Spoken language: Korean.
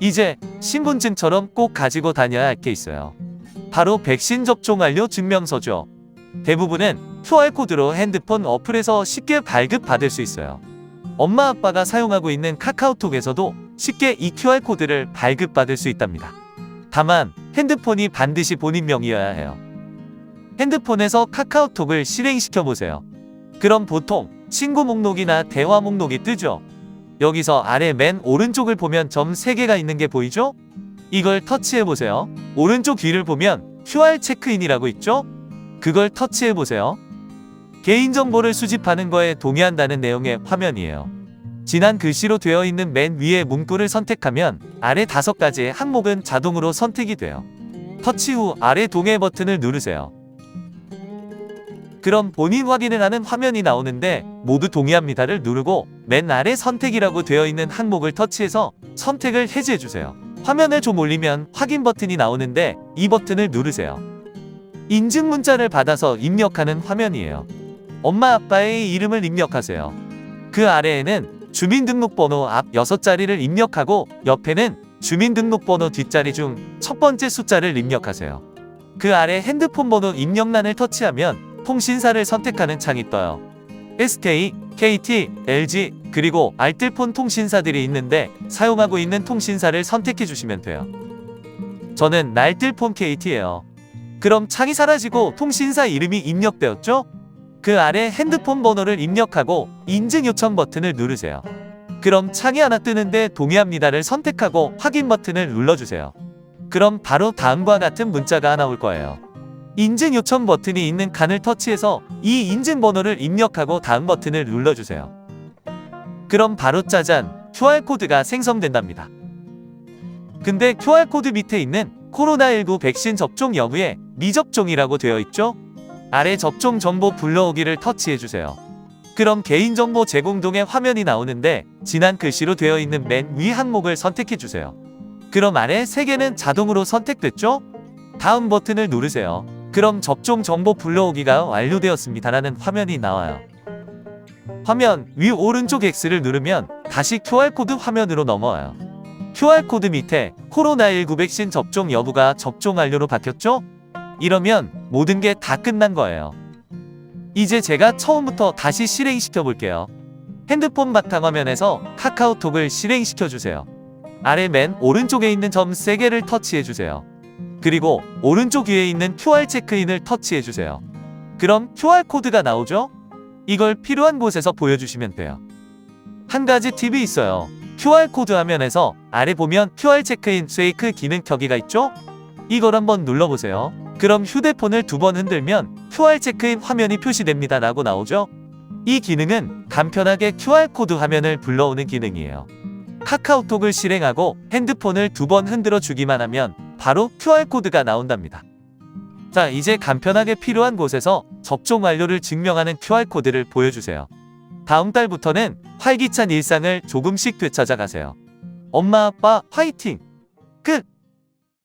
이제 신분증처럼 꼭 가지고 다녀야 할 게 있어요. 바로 백신 접종 완료 증명서죠. 대부분은 QR코드로 핸드폰 어플에서 쉽게 발급받을 수 있어요. 엄마 아빠가 사용하고 있는 카카오톡에서도 쉽게 이 QR코드를 발급받을 수 있답니다. 다만 핸드폰이 반드시 본인 명의여야 해요. 핸드폰에서 카카오톡을 실행시켜 보세요. 그럼 보통 친구 목록이나 대화 목록이 뜨죠. 여기서 아래 맨 오른쪽을 보면 점 3개가 있는 게 보이죠? 이걸 터치해 보세요. 오른쪽 위를 보면 QR 체크인이라고 있죠? 그걸 터치해 보세요. 개인정보를 수집하는 거에 동의한다는 내용의 화면이에요. 진한 글씨로 되어 있는 맨 위에 문구를 선택하면 아래 다섯 가지의 항목은 자동으로 선택이 돼요. 터치 후 아래 동의 버튼을 누르세요. 그럼 본인 확인을 하는 화면이 나오는데 모두 동의합니다를 누르고 맨 아래 선택이라고 되어 있는 항목을 터치해서 선택을 해제해 주세요. 화면을 좀 올리면 확인 버튼이 나오는데 이 버튼을 누르세요. 인증 문자를 받아서 입력하는 화면이에요. 엄마 아빠의 이름을 입력하세요. 그 아래에는 주민등록번호 앞 6자리를 입력하고 옆에는 주민등록번호 뒷자리 중 첫 번째 숫자를 입력하세요. 그 아래 핸드폰 번호 입력란을 터치하면 통신사를 선택하는 창이 떠요. SK, KT, LG, 그리고 알뜰폰 통신사들이 있는데 사용하고 있는 통신사를 선택해 주시면 돼요. 저는 날뜰폰 KT예요. 그럼 창이 사라지고 통신사 이름이 입력되었죠? 그 아래 핸드폰 번호를 입력하고 인증 요청 버튼을 누르세요. 그럼 창이 하나 뜨는데 동의합니다를 선택하고 확인 버튼을 눌러주세요. 그럼 바로 다음과 같은 문자가 나올 거예요. 인증 요청 버튼이 있는 칸을 터치해서 이 인증 번호를 입력하고 다음 버튼을 눌러주세요. 그럼 바로 짜잔 QR코드가 생성된답니다. 근데 QR코드 밑에 있는 코로나19 백신 접종 여부에 미접종이라고 되어 있죠? 아래 접종 정보 불러오기를 터치해주세요. 그럼 개인정보 제공 등의 화면이 나오는데 진한 글씨로 되어 있는 맨 위 항목을 선택해주세요. 그럼 아래 세 개는 자동으로 선택됐죠? 다음 버튼을 누르세요. 그럼 접종 정보 불러오기가 완료되었습니다라는 화면이 나와요. 화면 위 오른쪽 X를 누르면 다시 QR코드 화면으로 넘어와요. QR코드 밑에 코로나19 백신 접종 여부가 접종 완료로 바뀌었죠? 이러면 모든 게 다 끝난 거예요. 이제 제가 처음부터 다시 실행시켜 볼게요. 핸드폰 바탕화면에서 카카오톡을 실행시켜 주세요. 아래 맨 오른쪽에 있는 점 3개를 터치해 주세요. 그리고 오른쪽 위에 있는 QR 체크인을 터치해 주세요. 그럼 QR 코드가 나오죠? 이걸 필요한 곳에서 보여주시면 돼요. 한 가지 팁이 있어요. QR 코드 화면에서 아래 보면 QR 체크인 쉐이크 기능 켜기가 있죠? 이걸 한번 눌러보세요. 그럼 휴대폰을 두 번 흔들면 QR 체크인 화면이 표시됩니다 라고 나오죠? 이 기능은 간편하게 QR 코드 화면을 불러오는 기능이에요. 카카오톡을 실행하고 핸드폰을 두 번 흔들어 주기만 하면 바로 QR코드가 나온답니다. 자, 이제 간편하게 필요한 곳에서 접종 완료를 증명하는 QR코드를 보여주세요. 다음 달부터는 활기찬 일상을 조금씩 되찾아가세요. 엄마 아빠 화이팅! 끝!